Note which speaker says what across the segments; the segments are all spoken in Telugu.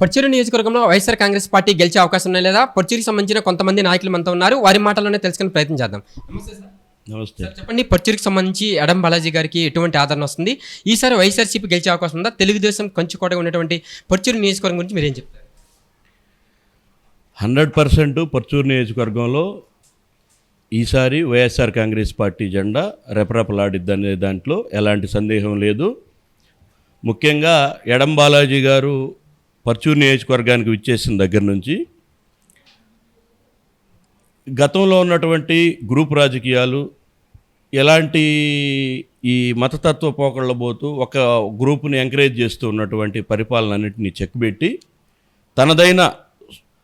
Speaker 1: పొర్చూరు నియోజకవర్గంలో వైఎస్ఆర్ కాంగ్రెస్ పార్టీ గెలిచే అవకాశం ఉన్నాయి లేదా? పొర్చూరుకి సంబంధించిన కొంతమంది నాయకులు మనతో ఉన్నారు. వారి మాటల్లోనే తెలుసుకునే ప్రయత్నం చేద్దాం. నమస్తే సార్.
Speaker 2: నమస్తే.
Speaker 1: సార్ చెప్పండి పొర్చూరుకి సంబంధించి ఎడం బాలాజీ గారికి ఎటువంటి ఆదరణ వస్తుంది? ఈసారి వైఎస్ఆర్సీపీ గెలిచే అవకాశం ఉందా? తెలుగుదేశం కంచుకోటగా ఉన్నటువంటి పొర్చూరు నియోజకవర్గం గురించి మీరేం చెప్తారు?
Speaker 2: హండ్రెడ్ పర్సెంట్ పర్చూరు నియోజకవర్గంలో ఈసారి వైఎస్ఆర్ కాంగ్రెస్ పార్టీ జెండా రెపరెపలాడిద్దనే దాంట్లో ఎలాంటి సందేహం లేదు. ముఖ్యంగా ఎడం బాలాజీ గారు పర్చూరు నియోజకవర్గానికి విచ్చేసిన దగ్గర నుంచి గతంలో ఉన్నటువంటి గ్రూప్ రాజకీయాలు ఎలాంటి ఈ మతతత్వ పోకళ్ళబోతూ ఒక గ్రూపుని ఎంకరేజ్ చేస్తూ ఉన్నటువంటి పరిపాలన అన్నింటినీ చెక్బెట్టి తనదైన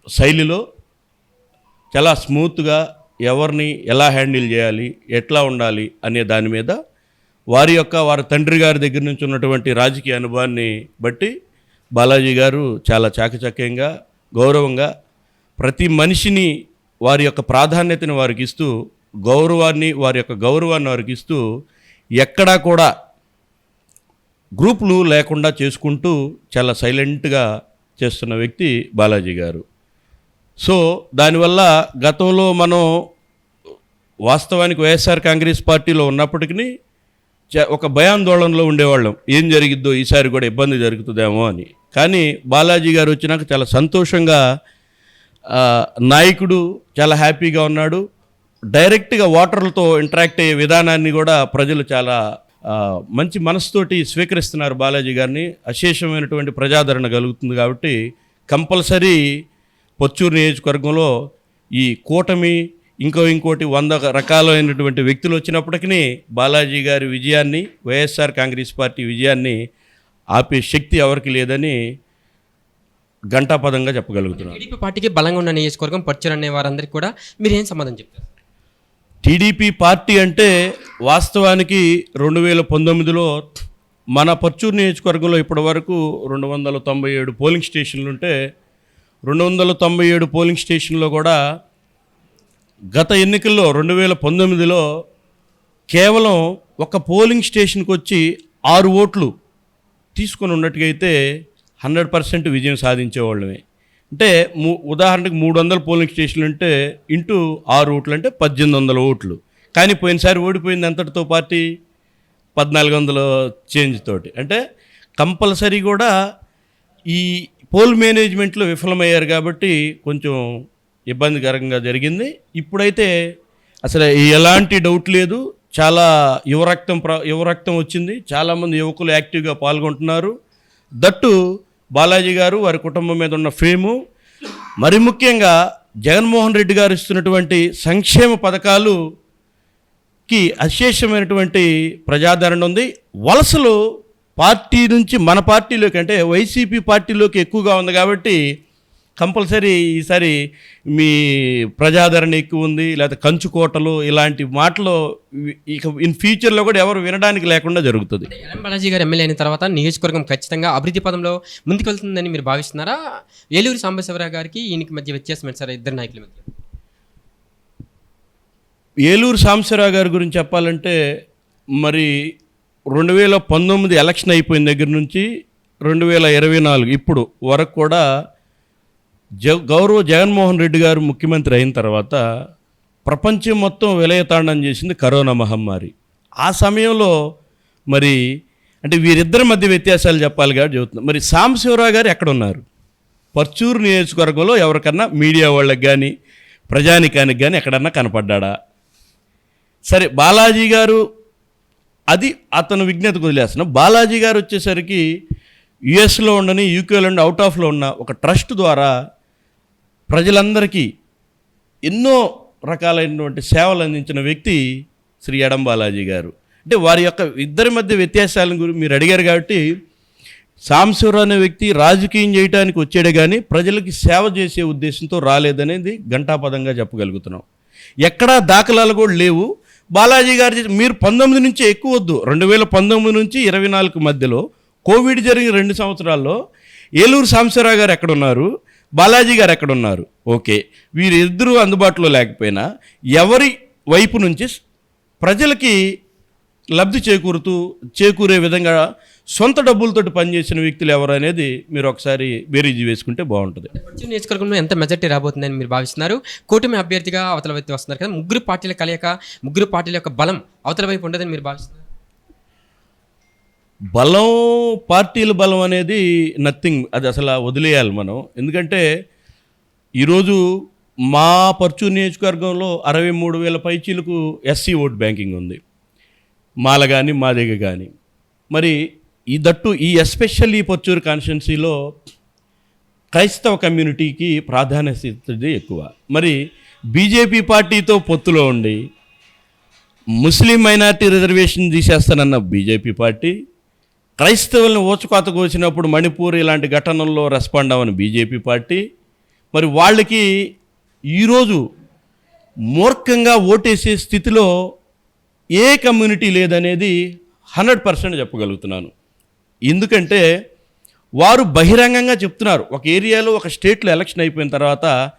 Speaker 2: శైలిలో చాలా స్మూత్గా ఎవరిని ఎలా హ్యాండిల్ చేయాలి ఎట్లా ఉండాలి అనే దాని మీద వారి యొక్క వారి తండ్రి గారి దగ్గర నుంచి ఉన్నటువంటి రాజకీయ అనుభవాన్ని బట్టి బాలాజీ గారు చాలా చాకచక్యంగా గౌరవంగా ప్రతి మనిషిని వారి యొక్క ప్రాధాన్యతని వారికి ఇస్తూ గౌరవాన్ని వారి యొక్క గౌరవాన్ని వారికి ఇస్తూ ఎక్కడా కూడా గ్రూపులు లేకుండా చేసుకుంటూ చాలా సైలెంట్గా చేస్తున్న వ్యక్తి బాలాజీ గారు. సో దానివల్ల గతంలో మనం వాస్తవానికి వైఎస్ఆర్ కాంగ్రెస్ పార్టీలో ఉన్నప్పటికీ ఒక భయాందోళనలో ఉండేవాళ్ళం. ఏం జరిగిద్దో ఈసారి కూడా ఇబ్బంది జరుగుతుందేమో అని. కానీ బాలాజీ గారు వచ్చినాక చాలా సంతోషంగా నాయకుడు చాలా హ్యాపీగా ఉన్నాడు. డైరెక్ట్గా వాటర్లతో ఇంటరాక్ట్ అయ్యే విధానాన్ని కూడా ప్రజలు చాలా మంచి మనసుతోటి స్వీకరిస్తున్నారు బాలాజీ గారిని. అశేషమైనటువంటి ప్రజాదరణ కలుగుతుంది కాబట్టి కంపల్సరీ పొచ్చూరు నియోజకవర్గంలో ఈ కూటమి ఇంకో ఇంకోటి వంద రకాలైనటువంటి వ్యక్తులు వచ్చినప్పటికీ బాలాజీ గారి విజయాన్ని వైఎస్ఆర్ కాంగ్రెస్ పార్టీ విజయాన్ని ఆపే శక్తి ఎవరికి లేదని ఘంటాపదంగా చెప్పగలుగుతున్నాను.
Speaker 1: టీడీపీ పార్టీకి బలంగా ఉన్న నియోజకవర్గం పొర్చూరు అనే వారందరికీ కూడా మీరు ఏం సమాధానం చెప్తారు?
Speaker 2: టీడీపీ పార్టీ అంటే వాస్తవానికి రెండు వేల పంతొమ్మిదిలో మన పర్చూరు నియోజకవర్గంలో ఇప్పటి వరకు రెండు వందల తొంభై ఏడు పోలింగ్ స్టేషన్లు ఉంటే రెండు వందల తొంభై ఏడు పోలింగ్ స్టేషన్లో కూడా గత ఎన్నికల్లో రెండు వేల పంతొమ్మిదిలో కేవలం ఒక పోలింగ్ స్టేషన్కి వచ్చి ఆరు ఓట్లు తీసుకొని ఉన్నట్టుగైతే అయితే హండ్రెడ్ పర్సెంట్ విజయం సాధించేవాళ్ళమే. అంటే మూ ఉదాహరణకు మూడు వందల పోలింగ్ స్టేషన్లు అంటే ఇంటూ ఆరు ఓట్లు అంటే పద్దెనిమిది వందల ఓట్లు. కానీ పోయినసారి ఓడిపోయింది ఎంతటితో పార్టీ? పద్నాలుగు వందల చేంజ్ తోటి. అంటే కంపల్సరీ కూడా ఈ పోల్ మేనేజ్మెంట్లో విఫలమయ్యారు కాబట్టి కొంచెం ఇబ్బందికరంగా జరిగింది. ఇప్పుడైతే అసలు ఎలాంటి డౌట్ లేదు. చాలా యువరక్తం ప్ర యువరక్తం వచ్చింది. చాలామంది యువకులు యాక్టివ్గా పాల్గొంటున్నారు. దట్టు బాలాజీ గారు వారి కుటుంబం మీద ఉన్న ఫేము. మరి ముఖ్యంగా జగన్మోహన్ రెడ్డి గారు ఇస్తున్నటువంటి సంక్షేమ పథకాలుకి అశేషమైనటువంటి ప్రజాదరణ ఉంది. వలసలు పార్టీ నుంచి మన పార్టీలోకి అంటే వైసీపీ పార్టీలోకి ఎక్కువగా ఉంది కాబట్టి కంపల్సరీ ఈసారి మీ ప్రజాదరణ ఎక్కువ ఉంది లేకపోతే కంచుకోటలు ఇలాంటి మాటలు ఇక ఇన్ ఫ్యూచర్లో కూడా ఎవరు వినడానికి లేకుండా జరుగుతుంది.
Speaker 1: ఎడం బాలాజీ గారు ఎమ్మెల్యే అయిన తర్వాత నియోజకవర్గం ఖచ్చితంగా అభివృద్ధి పదంలో ముందుకు వెళ్తుందని మీరు భావిస్తున్నారా? ఏలూరు సాంబశివరావు గారికి ఈయనకి మధ్య వ్యత్యాసం ఏంటి సార్ ఇద్దరు నాయకుల మధ్య?
Speaker 2: ఏలూరు సాంబశివరావు గారి గురించి చెప్పాలంటే మరి రెండు వేల పంతొమ్మిది ఎలక్షన్ అయిపోయిన దగ్గర నుంచి రెండు వేల ఇరవై నాలుగు ఇప్పుడు వరకు కూడా జ గౌరవ జగన్మోహన్ రెడ్డి గారు ముఖ్యమంత్రి అయిన తర్వాత ప్రపంచం మొత్తం విలయతాండం చేసింది కరోనా మహమ్మారి. ఆ సమయంలో మరి అంటే వీరిద్దరి మధ్య వ్యత్యాసాలు చెప్పాలి కాబట్టి చెబుతున్నాం. మరి సాంబశివరావు గారు ఎక్కడున్నారు? పర్చూరు నియోజకవర్గంలో ఎవరికన్నా మీడియా వాళ్ళకి కానీ ప్రజానికానికి కానీ ఎక్కడన్నా కనపడ్డా సరే బాలాజీ గారు అది అతను విజ్ఞత వదిలేస్తున్నా. బాలాజీ గారు వచ్చేసరికి యుఎస్లో ఉండని యూకేలో ఉండి అవుట్ ఆఫ్లో ఉన్న ఒక ట్రస్ట్ ద్వారా ప్రజలందరికీ ఎన్నో రకాలైనటువంటి సేవలు అందించిన వ్యక్తి శ్రీ ఎడం బాలాజీ గారు. అంటే వారి యొక్క ఇద్దరి మధ్య వ్యత్యాసాలను గురించి మీరు అడిగారు కాబట్టి సాంశివరావు అనే వ్యక్తి రాజకీయం చేయడానికి వచ్చాడే కానీ ప్రజలకి సేవ చేసే ఉద్దేశంతో రాలేదనేది ఘంటాపదంగా చెప్పగలుగుతున్నాం. ఎక్కడా దాఖలాలు కూడా లేవు. బాలాజీ గారు మీరు పంతొమ్మిది నుంచి ఎక్కువ వద్దు. రెండు వేల పంతొమ్మిది నుంచి ఇరవై నాలుగు మధ్యలో కోవిడ్ జరిగిన రెండు సంవత్సరాల్లో ఏలూరు సాంశివరావు గారు ఎక్కడున్నారు? బాలాజీ గారు ఎక్కడ ఉన్నారు ఓకే. వీరిద్దరూ అందుబాటులో లేకపోయినా ఎవరి వైపు నుంచి ప్రజలకి లబ్ధి చేకూరుతూ చేకూరే విధంగా సొంత డబ్బులతోటి పనిచేసిన వ్యక్తులు ఎవరు అనేది మీరు ఒకసారి బేరీజు వేసుకుంటే బాగుంటుంది.
Speaker 1: పశ్చిమ నియోజకవర్గంలో ఎంత మెజార్టీ రాబోతుందని మీరు భావిస్తున్నారు? కూటమి అభ్యర్థిగా అవతల వ్యక్తి వస్తున్నారు కదా ముగ్గురు పార్టీల కలయిక ముగ్గురు పార్టీల యొక్క బలం అవతల వైపు ఉండదని మీరు భావిస్తున్నారు?
Speaker 2: బలం పార్టీల బలం అనేది నథింగ్ అది అసలు వదిలేయాలి మనం. ఎందుకంటే ఈరోజు మా పర్చూరు నియోజకవర్గంలో అరవై మూడు వేల పైచీలకు ఎస్సీ ఓట్ బ్యాంకింగ్ ఉంది. మాల కానీ మా దగ్గర కానీ మరి ఈ దట్టు ఈ ఎస్పెషల్లీ పర్చూరు కాన్స్టిట్యున్సీలో క్రైస్తవ కమ్యూనిటీకి ప్రాధాన్యత ఎక్కువ. మరి బీజేపీ పార్టీతో పొత్తులో ఉండి ముస్లిం మైనార్టీ రిజర్వేషన్ తీసేస్తానన్న బీజేపీ పార్టీ క్రైస్తవులను ఊచకోత వచ్చినప్పుడు మణిపూర్ ఇలాంటి ఘటనల్లో రెస్పాండ్ అవ్వని బీజేపీ పార్టీ. మరి వాళ్ళకి ఈరోజు మూర్ఖంగా ఓటేసే స్థితిలో ఏ కమ్యూనిటీ లేదనేది హండ్రెడ్ పర్సెంట్ చెప్పగలుగుతున్నాను. ఎందుకంటే వారు బహిరంగంగా చెప్తున్నారు. ఒక ఏరియాలో ఒక స్టేట్లో ఎలక్షన్ అయిపోయిన తర్వాత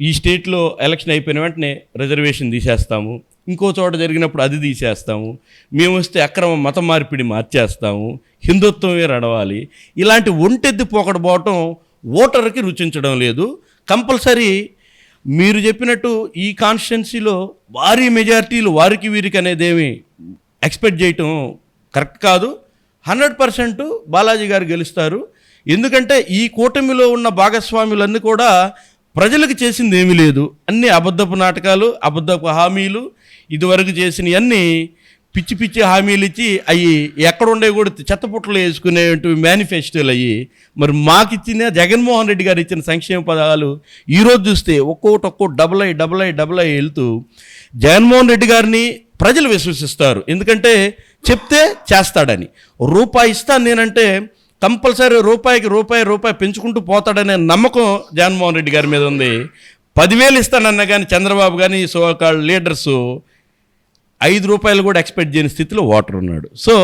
Speaker 2: ఈ స్టేట్లో ఎలక్షన్ అయిపోయిన వెంటనే రిజర్వేషన్ తీసేస్తాము. ఇంకో చోట జరిగినప్పుడు అది తీసేస్తాము. మేము వస్తే అక్రమ మత మార్పిడి మార్చేస్తాము. హిందుత్వమే రడవాలి ఇలాంటి ఒంటెద్ది పోకడపోవటం ఓటర్కి రుచించడం లేదు. కంపల్సరీ మీరు చెప్పినట్టు ఈ కాన్స్టిట్యున్సీలో వారి మెజారిటీలు వారికి వీరికి అనేదేమి ఎక్స్పెక్ట్ చేయటం కరెక్ట్ కాదు. హండ్రెడ్ పర్సెంట్ బాలాజీ గారు గెలుస్తారు. ఎందుకంటే ఈ కూటమిలో ఉన్న భాగస్వాములన్నీ కూడా ప్రజలకు చేసింది ఏమీ లేదు. అన్ని అబద్ధపు నాటకాలు అబద్ధపు హామీలు ఇదివరకు చేసినవన్నీ పిచ్చి పిచ్చి హామీలు ఇచ్చి అవి ఎక్కడుండే కూడా చెత్తపుట్టలు వేసుకునేటువంటి మేనిఫెస్టోలు అయ్యి మరి మాకు ఇచ్చిన జగన్మోహన్ రెడ్డి గారు ఇచ్చిన సంక్షేమ పదాలు ఈరోజు చూస్తే ఒక్కోటి ఒక్కో డబుల్ అయ్యి డబుల్ అయ్యి డబుల్ అయ్యి వెళ్తూ జగన్మోహన్ రెడ్డి గారిని ప్రజలు విశ్వసిస్తారు. ఎందుకంటే చెప్తే చేస్తాడని. రూపాయి ఇస్తాను నేనంటే కంపల్సరీ రూపాయికి రూపాయి రూపాయి పెంచుకుంటూ పోతాడనే నమ్మకం జగన్మోహన్ రెడ్డి గారి మీద ఉంది. పదివేలు ఇస్తానన్న కానీ చంద్రబాబు కానీ సోకాల్ లీడర్సు ఐదు రూపాయలు కూడా ఎక్స్పెక్ట్ చేయని స్థితిలో ఓటర్ ఉన్నాడు. సో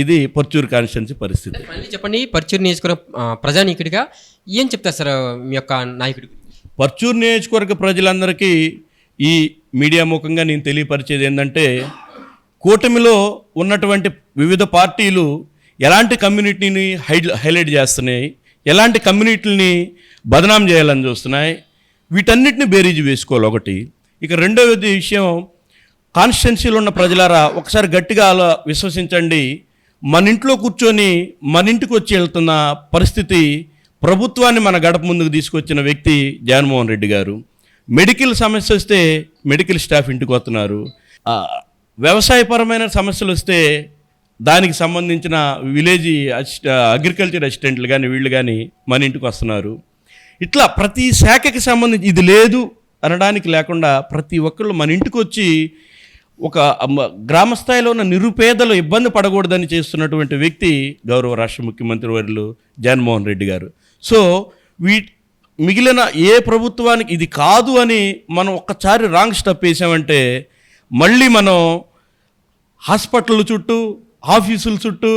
Speaker 2: ఇది పర్చూరు కాన్స్టిట్యున్సీ పరిస్థితి.
Speaker 1: చెప్పండి పర్చూరు నియోజకవర్గం ప్రజానీకుడిగా ఏం చెప్తారు సార్ మీ యొక్క నాయకుడి?
Speaker 2: పర్చూరు నియోజకవర్గ ప్రజలందరికీ ఈ మీడియా ముఖంగా నేను తెలియపరిచేది ఏంటంటే కూటమిలో ఉన్నటువంటి వివిధ పార్టీలు ఎలాంటి కమ్యూనిటీని హై హైలైట్ చేస్తున్నాయి ఎలాంటి కమ్యూనిటీని బదనాం చేయాలని చూస్తున్నాయి వీటన్నిటిని బేరీజు వేసుకోవాలి ఒకటి. ఇక రెండవది విషయం కాన్స్టిట్యున్సీలో ఉన్న ప్రజలారా ఒకసారి గట్టిగా అలా విశ్వసించండి. మన ఇంట్లో కూర్చొని మన ఇంటికి వచ్చి వెళ్తున్న పరిస్థితి ప్రభుత్వాన్ని మన గడప ముందుకు తీసుకొచ్చిన వ్యక్తి జగన్మోహన్ రెడ్డి గారు. మెడికల్ సమస్య వస్తే మెడికల్ స్టాఫ్ ఇంటికి వస్తున్నారు. వ్యవసాయపరమైన సమస్యలు వస్తే దానికి సంబంధించిన విలేజ్ అసిస్ట అగ్రికల్చర్ అసిస్టెంట్లు కానీ వీళ్ళు కానీ మన ఇంటికి వస్తున్నారు. ఇట్లా ప్రతి శాఖకి సంబంధించి ఇది లేదు అనడానికి లేకుండా ప్రతి ఒక్కళ్ళు మన ఇంటికి వచ్చి ఒక గ్రామ స్థాయిలో ఉన్న నిరుపేదలు ఇబ్బంది పడకూడదని చేస్తున్నటువంటి వ్యక్తి గౌరవ రాష్ట్ర ముఖ్యమంత్రి వర్యులు జగన్మోహన్ రెడ్డి గారు. సో వీ మిగిలిన ఏ ప్రభుత్వానికి ఇది కాదు అని మనం ఒక్కసారి రాంగ్ స్టెప్ వేసామంటే మళ్ళీ మనం హాస్పిటల్ చుట్టూ ఆఫీసుల చుట్టూ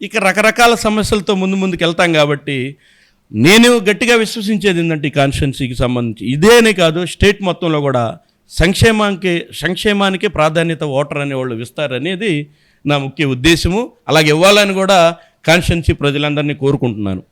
Speaker 2: ఇక రకరకాల సమస్యలతో ముందు ముందుకు వెళ్తాం కాబట్టి నేను గట్టిగా విశ్వసించేది ఏంటంటే ఈ కాన్స్టిట్యున్సీకి సంబంధించి. ఇదేనే కాదు స్టేట్ మొత్తంలో కూడా సంక్షేమానికి సంక్షేమానికి ప్రాధాన్యత ఓటర్ అనేవాళ్ళు ఇస్తారనేది నా ముఖ్య ఉద్దేశము. అలాగే ఇవ్వాలని కూడా కాన్స్టిట్యున్సీ ప్రజలందరినీ కోరుకుంటున్నాను.